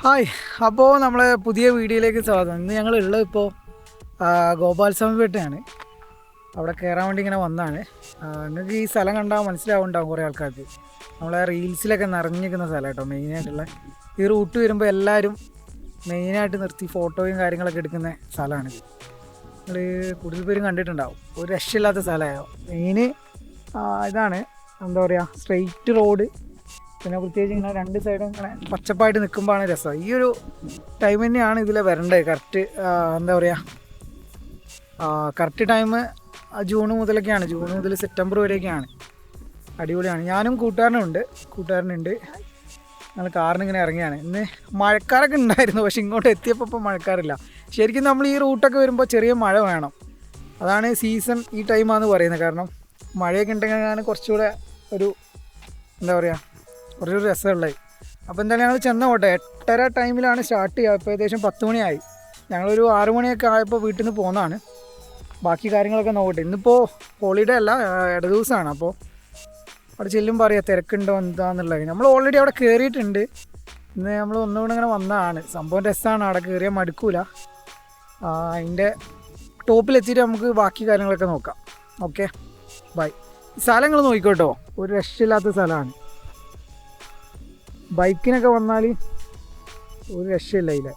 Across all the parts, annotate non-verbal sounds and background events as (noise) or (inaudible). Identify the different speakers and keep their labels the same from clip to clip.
Speaker 1: Hi. അപ്പോൾ നമ്മളെ പുതിയ വീഡിയോയിലേക്ക് സ്വാഗതം. ഇന്ന് ഞങ്ങൾ ഉള്ളത് ഇപ്പോൾ ഗോപാൽസ്വാമിപേട്ടയാണ് അവിടെ കയറാൻ വേണ്ടി ഇങ്ങനെ വന്നതാണ് നിങ്ങൾക്ക് ഈ സ്ഥലം കണ്ടാൽ മനസ്സിലാവുണ്ടാവും കുറേ ആൾക്കാർക്ക്. നമ്മളെ റീൽസിലൊക്കെ നിറഞ്ഞിരിക്കുന്ന സ്ഥലം കേട്ടോ മെയിനായിട്ടുള്ള ഈ റൂട്ട് വരുമ്പോൾ എല്ലാവരും മെയിനായിട്ട് നിർത്തി ഫോട്ടോയും കാര്യങ്ങളൊക്കെ എടുക്കുന്ന സ്ഥലമാണ്. നിങ്ങൾ കൂടുതൽ പേരും കണ്ടിട്ടുണ്ടാവും. ഒരു രക്ഷയില്ലാത്ത സ്ഥലമായോ? മെയിന് ഇതാണ്. എന്താ പറയുക സ്ട്രെയിറ്റ് റോഡ് പിന്നെ പ്രത്യേകിച്ച് ഇങ്ങനെ രണ്ട് സൈഡും ഇങ്ങനെ പച്ചപ്പായിട്ട് നിൽക്കുമ്പോഴാണ് രസം. ഈ ഒരു ടൈം തന്നെയാണ് ഇതിൽ വരേണ്ടത്. കറക്റ്റ് എന്താ പറയുക കറക്റ്റ് ടൈം ജൂൺ മുതലൊക്കെയാണ്. ജൂൺ മുതൽ സെപ്റ്റംബർ വരെയൊക്കെയാണ്. അടിപൊളിയാണ്. ഞാനും കൂട്ടുകാരനുണ്ട് കൂട്ടുകാരനുണ്ട് ഞങ്ങൾ കാറിന് ഇങ്ങനെ ഇറങ്ങിയാണ്. ഇന്ന് മഴക്കാരൊക്കെ ഉണ്ടായിരുന്നു. പക്ഷെ ഇങ്ങോട്ട് എത്തിയപ്പോൾ ഇപ്പോൾ മഴക്കാറില്ല. ശരിക്കും നമ്മൾ ഈ റൂട്ടൊക്കെ വരുമ്പോൾ ചെറിയ മഴ വേണം. അതാണ് സീസൺ ഈ ടൈമാണെന്ന് പറയുന്നത്. കാരണം മഴയൊക്കെ ഉണ്ടെങ്കിൽ ഞാൻ കുറച്ചുകൂടെ ഒരു എന്താ പറയുക കുറച്ചൊരു രസമുള്ളത് അപ്പോൾ എന്തായാലും ഞങ്ങൾ ചെന്ന പോട്ടെ എട്ടര ടൈമിലാണ് സ്റ്റാർട്ട് ചെയ്യുക. ഇപ്പോൾ ഏകദേശം പത്ത് മണിയായി. ഞങ്ങളൊരു ആറു മണിയൊക്കെ ആയപ്പോൾ വീട്ടിൽ നിന്ന് പോകുന്നതാണ് ബാക്കി കാര്യങ്ങളൊക്കെ നോക്കട്ടെ. ഇന്നിപ്പോൾ ഹോളിഡേ അല്ല ഇട ദിവസമാണ് അപ്പോൾ അവിടെ ചെല്ലുമ്പോൾ അറിയാം തിരക്കുണ്ടോ എന്താണെന്നുള്ളത് നമ്മൾ ഓൾറെഡി അവിടെ കയറിയിട്ടുണ്ട് ഇന്ന് നമ്മൾ ഒന്നുകൂടെ ഇങ്ങനെ വന്നതാണ്. സംഭവം രസമാണ് അവിടെ കയറിയാൽ മടുക്കൂല. അതിന്റെ ടോപ്പിലെത്തിയിട്ട് നമുക്ക് ബാക്കി കാര്യങ്ങളൊക്കെ നോക്കാം. ഓക്കെ? ബൈ. സ്ഥലങ്ങൾ നോക്കിക്കോട്ടോ. ഒരു രക്ഷയില്ലാത്ത സ്ഥലമാണ്. ബൈക്കിനൊക്കെ വന്നാൽ ഒരു രക്ഷയില്ല അതിൽ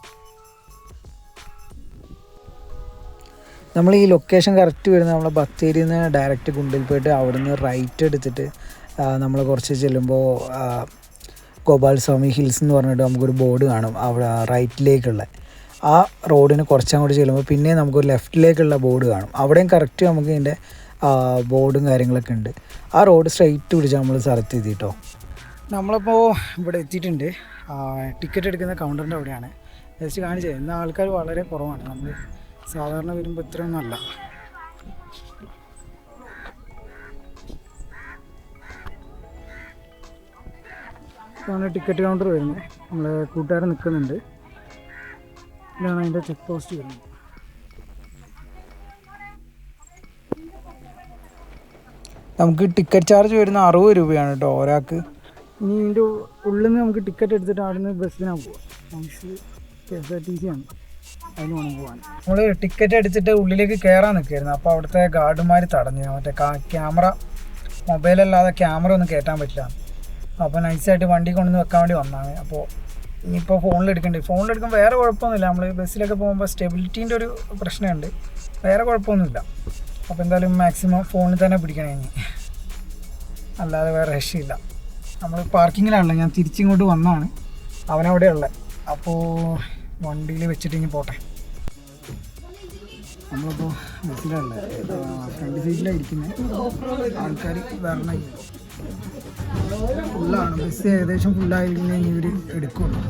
Speaker 1: നമ്മൾ ഈ ലൊക്കേഷൻ കറക്റ്റ് വരുന്നത് നമ്മളെ ബത്തേരിയിൽ നിന്ന് ഡയറക്റ്റ് ഗുണ്ടിൽ പോയിട്ട് അവിടെ നിന്ന് റൈറ്റ് എടുത്തിട്ട് നമ്മൾ കുറച്ച് ചെല്ലുമ്പോൾ ഗോപാൽ സ്വാമി ഹിൽസ് എന്ന് പറഞ്ഞിട്ട് നമുക്കൊരു ബോർഡ് കാണും. അവിടെ റൈറ്റിലേക്കുള്ള ആ റോഡിന് കുറച്ചങ്ങോട്ട് ചെല്ലുമ്പോൾ പിന്നെ നമുക്കൊരു ലെഫ്റ്റിലേക്കുള്ള ബോർഡ് കാണും. അവിടെയും കറക്റ്റ് നമുക്ക് ഇതിന്റെ ബോർഡും കാര്യങ്ങളൊക്കെ ഉണ്ട്. ആ റോഡ് സ്ട്രൈറ്റ് പിടിച്ച് നമ്മൾ സെലക്ട് എത്തിയിട്ടോ നമ്മളിപ്പോൾ ഇവിടെ എത്തിയിട്ടുണ്ട്. ടിക്കറ്റ് എടുക്കുന്ന കൗണ്ടറിന്റെ അവിടെയാണ്. ജസ്റ്റ് കാണിച്ചത് എന്നാൽ ആൾക്കാർ വളരെ കുറവാണ്. നമ്മൾ സാധാരണ വരുമ്പോൾ ഇത്രയൊന്നും അല്ല. ടിക്കറ്റ് കൗണ്ടർ വരുന്നത്. നമ്മൾ കൂട്ടുകാരൻ നിൽക്കുന്നുണ്ട് ഇതാണ് അതിന്റെ ചെക്ക് പോസ്റ്റ് വരുന്നത്. നമുക്ക് ടിക്കറ്റ് ചാർജ് വരുന്ന അറുപത് രൂപയാണ് കേട്ടോ ഒരാൾക്ക്. ഇനി ഇതിന്റെ ഉള്ളിൽ നിന്ന് നമുക്ക് ടിക്കറ്റ് എടുത്തിട്ട് അവിടെ നിന്ന് ബസ്സിനാണ് പോവാം. നമുക്ക് K S R T C ആണ്. അതിന് വേണം പോകാൻ നമ്മൾ ടിക്കറ്റ് എടുത്തിട്ട് ഉള്ളിലേക്ക് കയറാൻ നിൽക്കുകയായിരുന്നു. അപ്പോൾ അവിടുത്തെ ഗാർഡുമാർ തടഞ്ഞു. മറ്റേ ക്യാമറ മൊബൈലല്ലാതെ ക്യാമറ ഒന്നും കയറ്റാൻ പറ്റില്ല. അപ്പോൾ നൈസായിട്ട് വണ്ടി കൊണ്ടുവന്ന് വെക്കാൻ വേണ്ടി വന്നാണ്. അപ്പോൾ ഇനിയിപ്പോൾ ഫോണിൽ ഫോണിലെടുക്കുമ്പോൾ വേറെ കുഴപ്പമൊന്നുമില്ല. നമ്മൾ ബസ്സിലൊക്കെ പോകുമ്പോൾ സ്റ്റെബിലിറ്റീന്റെ ഒരു പ്രശ്നമുണ്ട്. വേറെ കുഴപ്പമൊന്നുമില്ല. അപ്പോൾ എന്തായാലും മാക്സിമം ഫോണിൽ തന്നെ പിടിക്കണേ ഇനി. അല്ലാതെ വേറെ രക്ഷയില്ല. നമ്മൾ പാർക്കിങ്ങിലാണല്ലോ ഞാൻ തിരിച്ചിങ്ങോട്ട് വന്നതാണ്. അവനവിടെ ഉള്ളത് അപ്പോൾ വണ്ടിയിൽ വെച്ചിട്ട് ഇനി പോട്ടെ. നമ്മളിപ്പോൾ ബസ്സിലുള്ളത് ഫ്രണ്ട് സീറ്റിലാണ് ഇരിക്കുന്നത് ആൾക്കാർ വരണം. ഫുള്ളാണ്. ബസ് ഏകദേശം ഫുള്ളായിരിക്കുന്ന ഇനി ഇവർ എടുക്കുള്ളൂ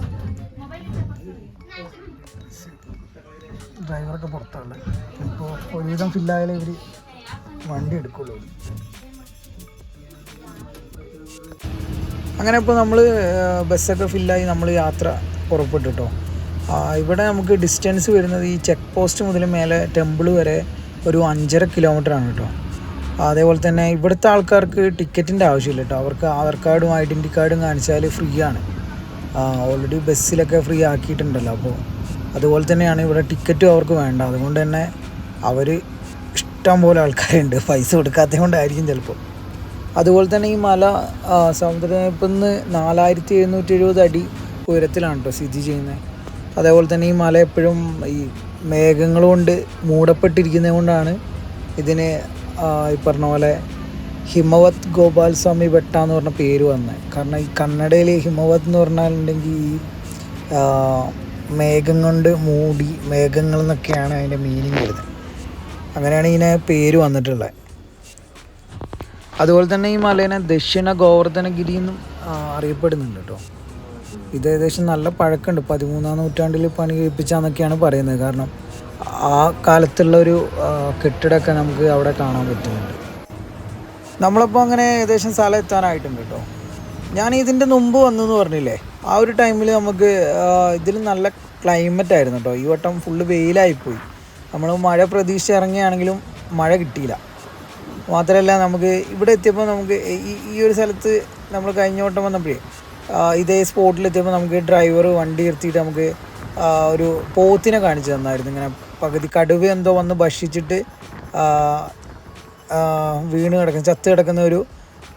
Speaker 1: ഡ്രൈവറൊക്കെ പുറത്താണ് ഇപ്പോൾ ഒരുവിധം ഫില്ലായാലേ ഇവർ വണ്ടി എടുക്കുള്ളൂ. അങ്ങനെ ഇപ്പോൾ നമ്മൾ ബസ്സൊക്കെ ഫില്ലായി നമ്മൾ യാത്ര പുറപ്പെട്ടു കേട്ടോ ആ, ഇവിടെ നമുക്ക് ഡിസ്റ്റൻസ് വരുന്നത് ഈ ചെക്ക് പോസ്റ്റ് മുതൽ മേലെ ടെമ്പിൾ വരെ ഒരു അഞ്ചര കിലോമീറ്റർ ആണ് കേട്ടോ. അതേപോലെ തന്നെ ഇവിടുത്തെ ആൾക്കാർക്ക് ടിക്കറ്റിന്റെ ആവശ്യമില്ല കേട്ടോ അവർക്ക് ആധാർ കാർഡും ഐഡന്റി കാർഡും കാണിച്ചാൽ ഫ്രീ ആണ്. ഓൾറെഡി ബസ്സിലൊക്കെ ഫ്രീ ആക്കിയിട്ടുണ്ടല്ലോ അപ്പോൾ അതുപോലെ തന്നെയാണ് ഇവിടെ ടിക്കറ്റും അവർക്ക് വേണ്ട. അതുകൊണ്ട് തന്നെ അവർ ഇഷ്ടം പോലെ ആൾക്കാരുണ്ട്. പൈസ കൊടുക്കാത്തത് കൊണ്ടായിരിക്കും ചിലപ്പോൾ അതുപോലെ തന്നെ ഈ മല സമുദ്രനിരപ്പിൽ നിന്ന് നാലായിരത്തി എഴുന്നൂറ്റി എഴുപത് അടി ഉയരത്തിലാണ് കേട്ടോ സ്ഥിതി ചെയ്യുന്നത്. അതേപോലെ തന്നെ ഈ മല എപ്പോഴും ഈ മേഘങ്ങൾ കൊണ്ട് മൂടപ്പെട്ടിരിക്കുന്നത് കൊണ്ടാണ് ഇതിന് ഈ പറഞ്ഞ പോലെ ഹിമവത് ഗോപാൽ സ്വാമി ബെട്ട എന്ന് പറഞ്ഞ പേര് വന്നത്. കാരണം ഈ കന്നഡയിൽ ഹിമവത് എന്ന് പറഞ്ഞാലുണ്ടെങ്കിൽ ഈ മേഘം കൊണ്ട് മൂടി മേഘങ്ങൾ എന്നൊക്കെയാണ് അതിന്റെ മീനിങ് വരുന്നത്. അങ്ങനെയാണ് ഇതിനെ പേര് വന്നിട്ടുള്ളത്. അതുപോലെ തന്നെ ഈ മലേനെ ദക്ഷിണ ഗോവർദ്ധനഗിരി എന്നും അറിയപ്പെടുന്നുണ്ട് കേട്ടോ. ഇത് ഏകദേശം നല്ല പഴക്കമുണ്ട്. പതിമൂന്നാം നൂറ്റാണ്ടിൽ പണി കഴിപ്പിച്ചാന്നൊക്കെയാണ് പറയുന്നത്. കാരണം ആ കാലത്തുള്ള ഒരു കെട്ടിടമൊക്കെ നമുക്ക് അവിടെ കാണാൻ പറ്റുന്നുണ്ട്. നമ്മളപ്പോൾ അങ്ങനെ ഏകദേശം സ്ഥലം എത്താനായിട്ടുണ്ട് കേട്ടോ. ഞാൻ ഇതിന്റെ മുമ്പ് വന്നു എന്ന് പറഞ്ഞില്ലേ? ആ ഒരു ടൈമിൽ നമുക്ക് ഇതിൽ നല്ല ക്ലൈമറ്റ് ആയിരുന്നു കേട്ടോ. ഈ വട്ടം ഫുള്ള് വെയിലായിപ്പോയി. നമ്മൾ മഴ പ്രതീക്ഷിച്ച് ഇറങ്ങിയാണെങ്കിലും മഴ കിട്ടിയില്ല. മാത്രമല്ല നമുക്ക് ഇവിടെ എത്തിയപ്പോൾ നമുക്ക് ഈ ഒരു സ്ഥലത്ത് നമ്മൾ കഴിഞ്ഞ വട്ടം വന്നപ്പോഴേ ഇതേ സ്പോട്ടിലെത്തിയപ്പോൾ നമുക്ക് ഡ്രൈവർ വണ്ടി നിർത്തിയിട്ട് നമുക്ക് ഒരു പോത്തിനെ കാണിച്ചു തന്നായിരുന്നു. ഇങ്ങനെ പകുതി കടുവ എന്തോ വന്ന് ഭക്ഷിച്ചിട്ട് വീണ് കിടക്കുന്ന ചത്ത് കിടക്കുന്ന ഒരു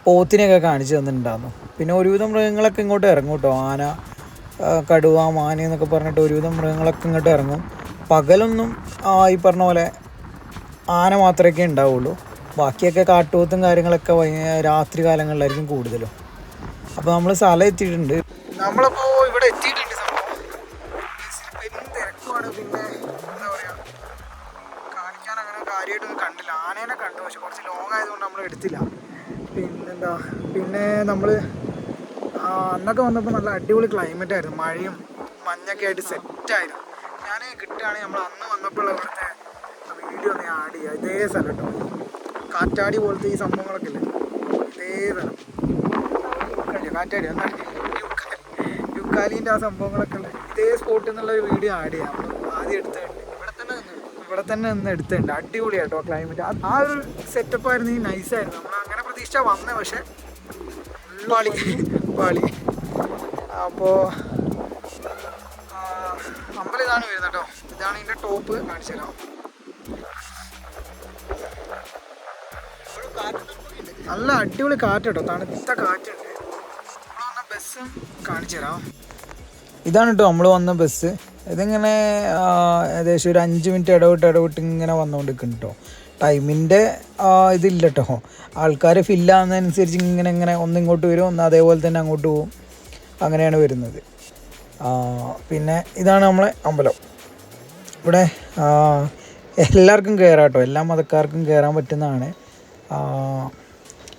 Speaker 1: പോത്തിനെയൊക്കെ കാണിച്ചു തന്നിട്ടുണ്ടായിരുന്നു. പിന്നെ ഒരുവിധം മൃഗങ്ങളൊക്കെ ഇങ്ങോട്ട് ഇറങ്ങും കേട്ടോ. ആന കടുവ മാന എന്നൊക്കെ പറഞ്ഞിട്ട് ഒരുവിധം മൃഗങ്ങളൊക്കെ ഇങ്ങോട്ട് ഇറങ്ങും. പകലൊന്നും ഈ പറഞ്ഞ പോലെ ആന മാത്രമേ ഉണ്ടാവുള്ളൂ. ബാക്കിയൊക്കെ കാട്ടുപോത്തും കാര്യങ്ങളൊക്കെ രാത്രി കാലങ്ങളിലായിരിക്കും കൂടുതലും. അപ്പോൾ നമ്മൾ സ്ഥലം എത്തിയിട്ടുണ്ട്. നമ്മളിപ്പോൾ ഇവിടെ എത്തിയിട്ടുണ്ട് സംഭവം. പിന്നെ കാണിക്കാൻ അങ്ങനെ കണ്ടില്ല. ആനേനെ കണ്ടു പക്ഷെ കുറച്ച് ലോങ് ആയതുകൊണ്ട് നമ്മൾ എടുത്തില്ല. പിന്നെന്താ? പിന്നെ നമ്മൾ അന്നൊക്കെ വന്നപ്പോൾ നല്ല അടിപൊളി ക്ലൈമറ്റ് ആയിരുന്നു. മഴയും മഞ്ഞൊക്കെ ആയിട്ട് സെറ്റായിരുന്നു ഞാൻ കിട്ടുകയാണെങ്കിൽ നമ്മൾ അന്ന് വന്നപ്പോൾ ഇവിടുത്തെ വീഡിയോ ഒന്ന് ആഡ് ചെയ്യുക ഇതേ സ്ഥലം കേട്ടോ. കാറ്റാടി പോലത്തെ ഈ സംഭവങ്ങളൊക്കെ ഇല്ലേ? ഇതേ തരം കാറ്റാടി യുക്കാലിന്റെ ആ സംഭവങ്ങളൊക്കെ ഉള്ള ഇതേ സ്പോട്ടിൽ നിന്നുള്ള ഒരു വീഡിയോ ആഡ് ചെയ്യാം. ആദ്യം എടുത്തിട്ടുണ്ട് ഇവിടെ തന്നെ ഇവിടെ തന്നെ നിന്ന് എടുത്തിട്ടുണ്ട് അടിപൊളിയാട്ടോ ക്ലൈമറ്റ് ആ ഒരു സെറ്റപ്പ് ആയിരുന്നു. ഈ നൈസായിരുന്നു നമ്മൾ അങ്ങനെ പ്രതീക്ഷ വന്നേ. പക്ഷേ പാളി. പാളി. അപ്പോൾ അമ്പലം ഇതാണ് വരുന്നത് കേട്ടോ. ഇതാണ് ഇതിന്റെ ടോപ്പ് കാണിച്ചു തരാം നല്ല അടിപൊളി കാറ്റ് കേട്ടോ തണുത്ത കാറ്റുണ്ട് വന്ന ബസ് കാണിച്ചു ഇതാണ് കേട്ടോ നമ്മൾ വന്ന ബസ് ഇതിങ്ങനെ ഏകദേശം ഒരു അഞ്ച് മിനിറ്റ് ഇടവിട്ട് ഇടവിട്ട് ഇങ്ങനെ വന്നുകൊണ്ടിരിക്കുന്നു കേട്ടോ ടൈമിന്റെ ഇതില്ല കേട്ടോ ആൾക്കാർ ഫില്ലാകുന്നതനുസരിച്ച് ഇങ്ങനെ ഇങ്ങനെ ഒന്ന് ഇങ്ങോട്ട് വരും ഒന്ന് അതേപോലെ തന്നെ അങ്ങോട്ട് പോകും അങ്ങനെയാണ് വരുന്നത്. പിന്നെ ഇതാണ് നമ്മളെ അമ്പലം. ഇവിടെ എല്ലാവർക്കും കയറാം കേട്ടോ എല്ലാ മതക്കാർക്കും കയറാൻ പറ്റുന്നതാണ്.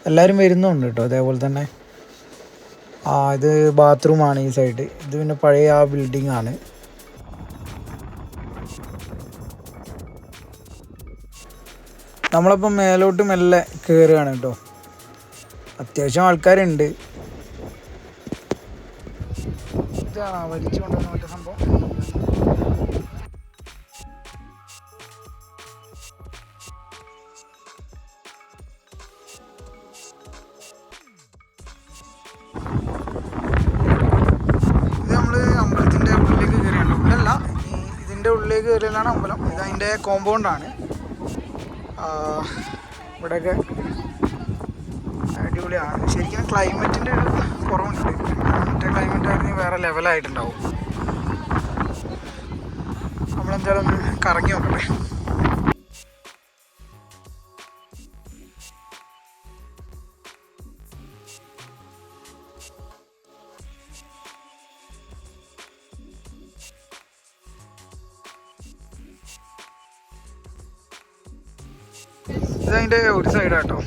Speaker 1: എല്ലാവരും വരുന്നുണ്ട് കേട്ടോ അതേപോലെ തന്നെ. ആ ഇത് ബാത്റൂമാണ് ഈ സൈഡ് ഇത് പിന്നെ പഴയ ആ ബിൽഡിംഗ് ആണ്. നമ്മളപ്പം മേലോട്ട് മെല്ലെ കയറുകയാണ് കേട്ടോ അത്യാവശ്യം ആൾക്കാരുണ്ട്. ഇതാണ് വലിച്ചു മറ്റേ സംഭവം. കയറിയതാണ് അമ്പലം. ഇത് അതിന്റെ കോമ്പൗണ്ടാണ് ഇവിടെയൊക്കെ അടിപൊളിയാണ്. ശരിക്കും ക്ലൈമറ്റിന്റെ ഒരു കുറവുണ്ട്. മറ്റേ ക്ലൈമറ്റ് ആയിരുന്നെങ്കിൽ വേറെ ലെവലായിട്ടുണ്ടാവും നമ്മളെന്തായാലും ഒന്ന് കറങ്ങി നോക്കട്ടെ. ഇതതിന്റെ ഒരു സൈഡാട്ടോ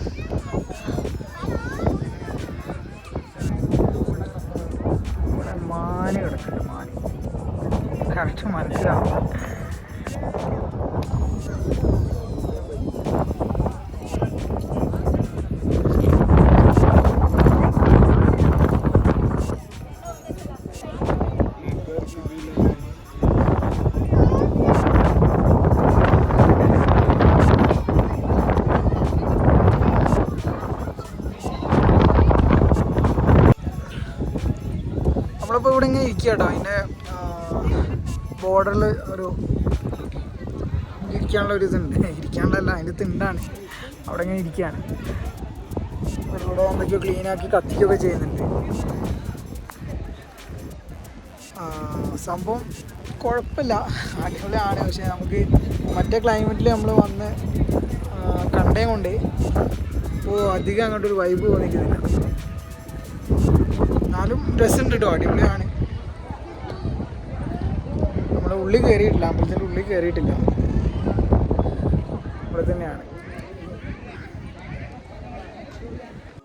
Speaker 1: ഇവിടെ മാന് കിടക്കുന്നുണ്ട് മാന്. കറക്റ്റ് മനസ്സിലാവും കേട്ടോ. അതിന്റെ ബോർഡറിൽ ഒരു ഇരിക്കാനുള്ള ഒരു ഇതുണ്ട്. ഇരിക്കാനുള്ളതല്ല അതിന്റെ തിണ്ടാണ്. അവിടെ ഇങ്ങനെ ഇരിക്കുകയാണ് ഇവിടെ എന്തൊക്കെയോ ക്ലീനാക്കി കത്തിക്കുകയൊക്കെ ചെയ്യുന്നുണ്ട്. സംഭവം കുഴപ്പമില്ല. അടിപൊളിയാണ് പക്ഷേ നമുക്ക് മറ്റേ ക്ലൈമറ്റിൽ നമ്മൾ വന്ന് കണ്ടേ കൊണ്ട് ഇപ്പോൾ അധികം അങ്ങോട്ടൊരു വൈബ് തോന്നിക്കുന്നില്ല എന്നാലും രസമുണ്ട് കേട്ടോ അടിപൊളിയാണ്. നമ്മൾ ഉള്ളിൽ കയറിയിട്ടില്ല. അമ്പലത്തിന്റെ ഉള്ളിൽ കയറിയിട്ടില്ല. ഇവിടെ തന്നെയാണ്.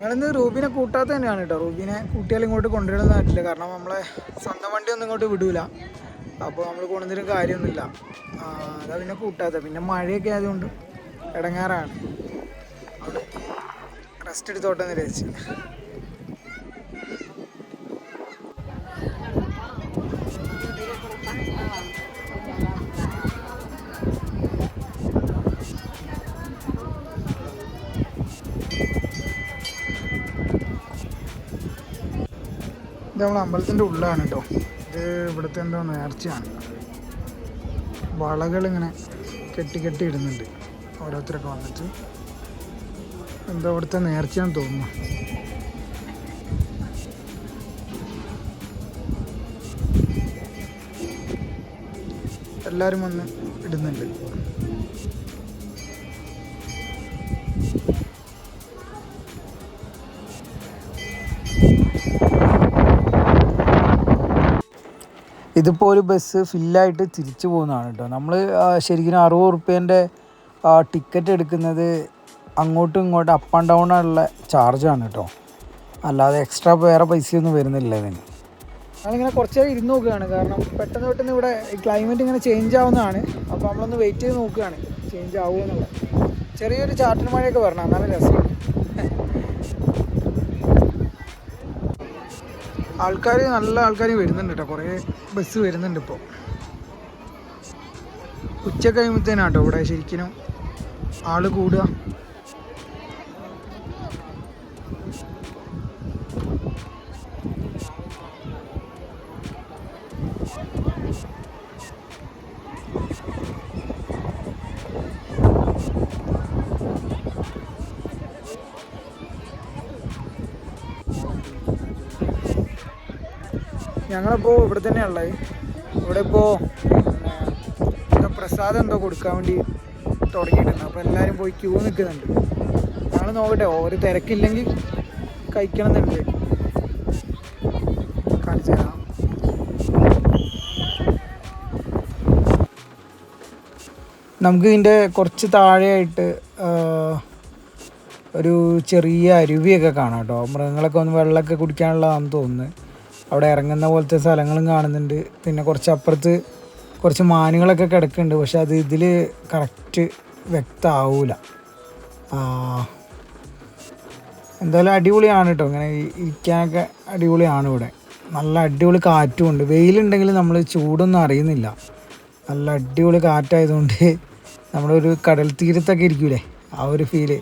Speaker 1: ഞങ്ങളിന്ന് റൂബിനെ കൂട്ടാത്ത തന്നെയാണ് കേട്ടോ. റൂബിനെ കൂട്ടിയാൽ ഇങ്ങോട്ട് കൊണ്ടുവരുന്ന നാട്ടില്ല കാരണം നമ്മളെ സ്വന്തം വണ്ടി ഒന്നും ഇങ്ങോട്ട് വിടൂല. അപ്പോൾ നമ്മൾ കൊണ്ടുവന്നിട്ട് കാര്യമൊന്നുമില്ല. അതാ പിന്നെ കൂട്ടാത്ത. പിന്നെ മഴയൊക്കെ ആയതുകൊണ്ട് ഇടങ്ങാറാണ്. അവിടെ റെസ്റ്റ് എടുത്തോട്ടെ എന്ന് വിചാരിച്ച്. ഇത് നമ്മൾ അമ്പലത്തിന്റെ ഉള്ളിലാണ് കേട്ടോ ഇത് ഇവിടുത്തെ എന്തോ നേർച്ചയാണ്. വളകളിങ്ങനെ കെട്ടി കെട്ടി ഇടുന്നുണ്ട്. ഓരോരുത്തരൊക്കെ വന്നിട്ട്. എന്തോ ഇവിടുത്തെ നേർച്ചയാണെന്ന് തോന്നുന്നു. എല്ലാവരും വന്ന് ഇടുന്നുണ്ട്. ഇതിപ്പോൾ ഒരു ബസ് ഫില്ലായിട്ട് തിരിച്ചു പോകുന്നതാണ് കേട്ടോ നമ്മൾ ശരിക്കും അറുപത് റുപ്യേന്റെ ടിക്കറ്റ് എടുക്കുന്നത് അങ്ങോട്ടും ഇങ്ങോട്ടും അപ്പ് ആൻഡ് ഡൗൺ ഉള്ള ചാർജാണ് കേട്ടോ അല്ലാതെ എക്സ്ട്രാ വേറെ പൈസയൊന്നും വരുന്നില്ല ഇതിന്. ഞങ്ങളിങ്ങനെ കുറച്ച് നേരം ഇരുന്ന് നോക്കുകയാണ്. കാരണം പെട്ടെന്ന് പെട്ടെന്ന് ഇവിടെ ക്ലൈമറ്റ് ഇങ്ങനെ ചേഞ്ച് ആവുന്നതാണ്. അപ്പോൾ നമ്മളൊന്ന് വെയിറ്റ് ചെയ്ത് നോക്കുകയാണ്. ചേഞ്ച് ആവുമെന്നുള്ളത് ചെറിയൊരു ചാറ്റൽ മഴയൊക്കെ വരണം. നല്ല രസമാണ് ആൾക്കാർ നല്ല ആൾക്കാർ വരുന്നുണ്ട് കേട്ടോ കുറേ ബസ് വരുന്നുണ്ട് ഇപ്പോൾ ഉച്ച കഴിയുമ്പോഴത്തേനാട്ടോ ഇവിടെ ശരിക്കും ആൾ കൂടുക. ഞങ്ങളിപ്പോൾ ഇവിടെ തന്നെയുള്ളത് ഇവിടെ ഇപ്പോൾ എന്താ പ്രസാദം എന്തോ കൊടുക്കാൻ വേണ്ടി തുടങ്ങിയിട്ടുണ്ട്. അപ്പോൾ എല്ലാവരും പോയി ക്യൂ നിൽക്കുന്നുണ്ട് ഞങ്ങൾ നോക്കട്ടെ ഒരു തിരക്കില്ലെങ്കിൽ കഴിക്കണമെന്നുണ്ട്. കാണിച്ചു തരാം. നമുക്ക് ഇതിന്റെ കുറച്ച് താഴെയായിട്ട് ഒരു ചെറിയ അരുവിയൊക്കെ കാണാം കേട്ടോ. മൃഗങ്ങളൊക്കെ ഒന്ന് വെള്ളമൊക്കെ കുടിക്കാനുള്ളതാണെന്ന് തോന്നുന്നു. അവിടെ ഇറങ്ങുന്ന പോലത്തെ സ്ഥലങ്ങളും കാണുന്നുണ്ട്. പിന്നെ കുറച്ച് അപ്പുറത്ത് കുറച്ച് മാനുകളൊക്കെ കിടക്കുന്നുണ്ട്. പക്ഷെ അത് ഇതിൽ കറക്റ്റ് വ്യക്തമാവൂല. എന്തായാലും അടിപൊളിയാണ് കേട്ടോ. ഇങ്ങനെ ഇരിക്കാനൊക്കെ അടിപൊളിയാണ് ഇവിടെ. നല്ല അടിപൊളി കാറ്റും ഉണ്ട്. വെയിലുണ്ടെങ്കിൽ നമ്മൾ ചൂടൊന്നും അറിയുന്നില്ല. നല്ല അടിപൊളി കാറ്റായതുകൊണ്ട് നമ്മുടെ ഒരു കടൽ തീരത്തൊക്കെ ഇരിക്കൂലേ? ആ ഒരു ഫീൽ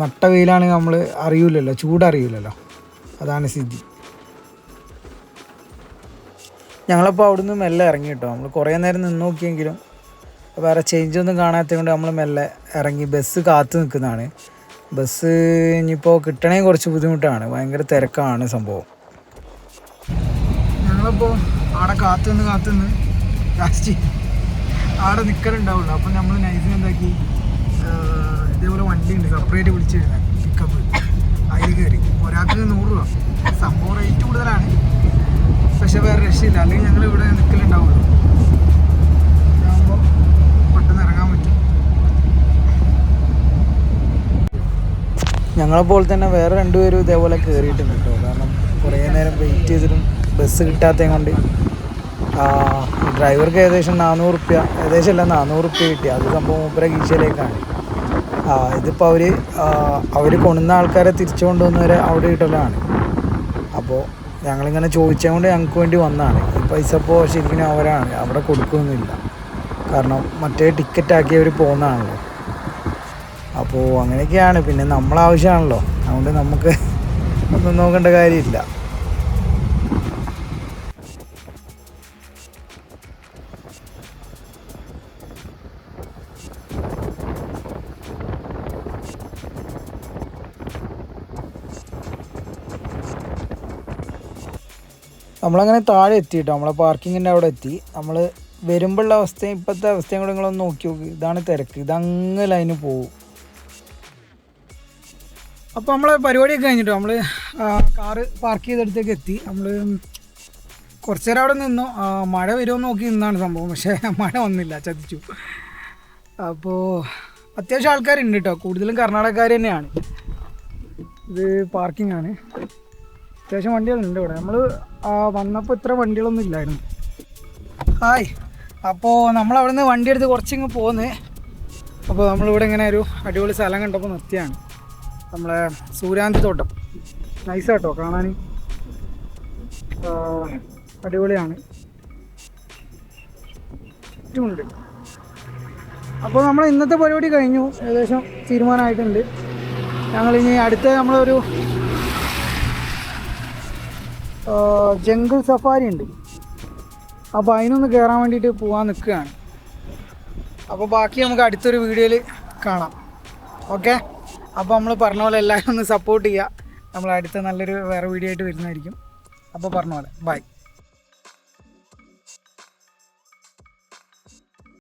Speaker 1: നട്ട വെയിലാണെങ്കിൽ നമ്മൾ അറിയില്ലല്ലോ ചൂടറിയില്ലല്ലോ അതാണ് സ്ഥിതി. ഞങ്ങളപ്പോൾ നിന്ന് മെല്ലെ ഇറങ്ങി കേട്ടോ നമ്മൾ കുറേ നേരം നിന്ന് നോക്കിയെങ്കിലും വേറെ ചേഞ്ച് ഒന്നും കാണാത്തത് കൊണ്ട് നമ്മൾ മെല്ലെ ഇറങ്ങി. ബസ് കാത്തു നിൽക്കുന്നതാണ് ബസ് ഇനിയിപ്പോൾ കിട്ടണേ കുറച്ച് ബുദ്ധിമുട്ടാണ്. ഭയങ്കര തിരക്കാണ് സംഭവം. ഞങ്ങളിപ്പോൾ അവിടെ കാത്തു നിന്ന് കാത്തു നിന്ന് ലാസ്റ്റ് അവിടെ നിൽക്കലുണ്ടാവുള്ളൂ അപ്പം നമ്മൾ നൈസിന് എന്താക്കി ഇതേപോലെ വണ്ടി ഉണ്ട്. സെപ്പറേറ്റ് വിളിച്ച് രക്ഷയില്ല അല്ലെങ്കിൽ ഞങ്ങൾ ഇവിടെ നിൽക്കലുണ്ടാവുള്ളൂ പറ്റും. ഞങ്ങളെപ്പോലെ തന്നെ വേറെ രണ്ടുപേരും ഇതേപോലെ കയറിയിട്ടുണ്ട് കേട്ടോ. കാരണം കുറേ നേരം വെയിറ്റ് ചെയ്തിട്ടും ബസ് കിട്ടാത്തത് കൊണ്ട് ഡ്രൈവർക്ക് ഏകദേശം നാനൂറ് റുപ്യ ഏകദേശം അല്ല നാനൂറ് റുപ്യ കിട്ടി. അത് സംഭവം മൂപ്പര കീശയിലേക്കാണ് ഇതിപ്പോൾ അവർ അവർ കൊണ്ടുവന്ന ആൾക്കാരെ തിരിച്ചു കൊണ്ടുവന്നവരെ അവിടെ കിട്ടലാണ്. അപ്പോൾ ഞങ്ങളിങ്ങനെ ചോദിച്ചതുകൊണ്ട് ഞങ്ങൾക്ക് വേണ്ടി വന്നതാണ്. ഈ പൈസ ഇപ്പോൾ ശരിക്കും അവരാണ്. അവിടെ കൊടുക്കുന്നില്ല കാരണം മറ്റേ ടിക്കറ്റ് ആക്കിയവർ പോകുന്നതാണല്ലോ. അപ്പോൾ അങ്ങനെയൊക്കെയാണ്. പിന്നെ നമ്മളാവശ്യമാണല്ലോ. അതുകൊണ്ട് നമുക്ക് (laughs) ഒന്നും നോക്കേണ്ട കാര്യമില്ല. നമ്മളങ്ങനെ താഴെ എത്തി കേട്ടോ നമ്മളെ പാർക്കിങ്ങിന്റെ അവിടെ എത്തി. നമ്മൾ വരുമ്പോഴുള്ള അവസ്ഥയും ഇപ്പോഴത്തെ അവസ്ഥയും കൂടെ നിങ്ങളൊന്ന് നോക്കി നോക്ക്. ഇതാണ് തിരക്ക്. ഇതങ്ങ് ലൈന് പോവും. അപ്പോൾ നമ്മളെ പരിപാടിയൊക്കെ കഴിഞ്ഞിട്ടോ. നമ്മൾ കാറ് പാർക്ക് ചെയ്തെടുത്തേക്ക് എത്തി. നമ്മൾ കുറച്ച് നേരം അവിടെ നിന്നു. മഴ വരുമോ നോക്കി നിന്നാണ് സംഭവം. പക്ഷേ (laughs) മഴ വന്നില്ല. ചതിച്ചു. അപ്പോൾ അത്യാവശ്യം ആൾക്കാരുണ്ട് കേട്ടോ കൂടുതലും കർണാടകക്കാർ തന്നെയാണ്. ഇത് പാർക്കിംഗ് ആണ്. അത്യാവശ്യം വണ്ടികളുണ്ട് ഇവിടെ. നമ്മൾ വന്നപ്പോൾ ഇത്ര വണ്ടികളൊന്നും ഇല്ലായിരുന്നു. ഹായ്. അപ്പോൾ നമ്മൾ അവിടെ നിന്ന് വണ്ടി എടുത്ത് കുറച്ചിങ്ങ് പോന്ന്. അപ്പോൾ നമ്മളിവിടെ ഇങ്ങനെ ഒരു അടിപൊളി സ്ഥലം കണ്ടപ്പോൾ നിർത്തിയാണ്. നമ്മളെ സൂര്യാന്തി തോട്ടം. കേട്ടോ കാണാൻ അടിപൊളിയാണ്. ചുറ്റുമുണ്ട് അപ്പോൾ നമ്മൾ ഇന്നത്തെ പരിപാടി കഴിഞ്ഞു. ഏകദേശം തീരുമാനമായിട്ടുണ്ട്. ഇനി അടുത്ത നമ്മളൊരു ജംഗിൾ സഫാരി ഉണ്ട്. അപ്പോൾ അതിനൊന്ന് കയറാൻ വേണ്ടിയിട്ട് പോകാൻ നിൽക്കുകയാണ്. അപ്പോൾ ബാക്കി നമുക്ക് അടുത്തൊരു വീഡിയോയിൽ കാണാം. ഓക്കെ? അപ്പോൾ നമ്മൾ പറഞ്ഞ പോലെ എല്ലാവരും ഒന്ന് സപ്പോർട്ട് ചെയ്യുക നമ്മൾ അടുത്ത നല്ലൊരു വേറെ വീഡിയോ ആയിട്ട് വരുന്നതായിരിക്കും. അപ്പോൾ പറഞ്ഞ പോലെ. ബൈ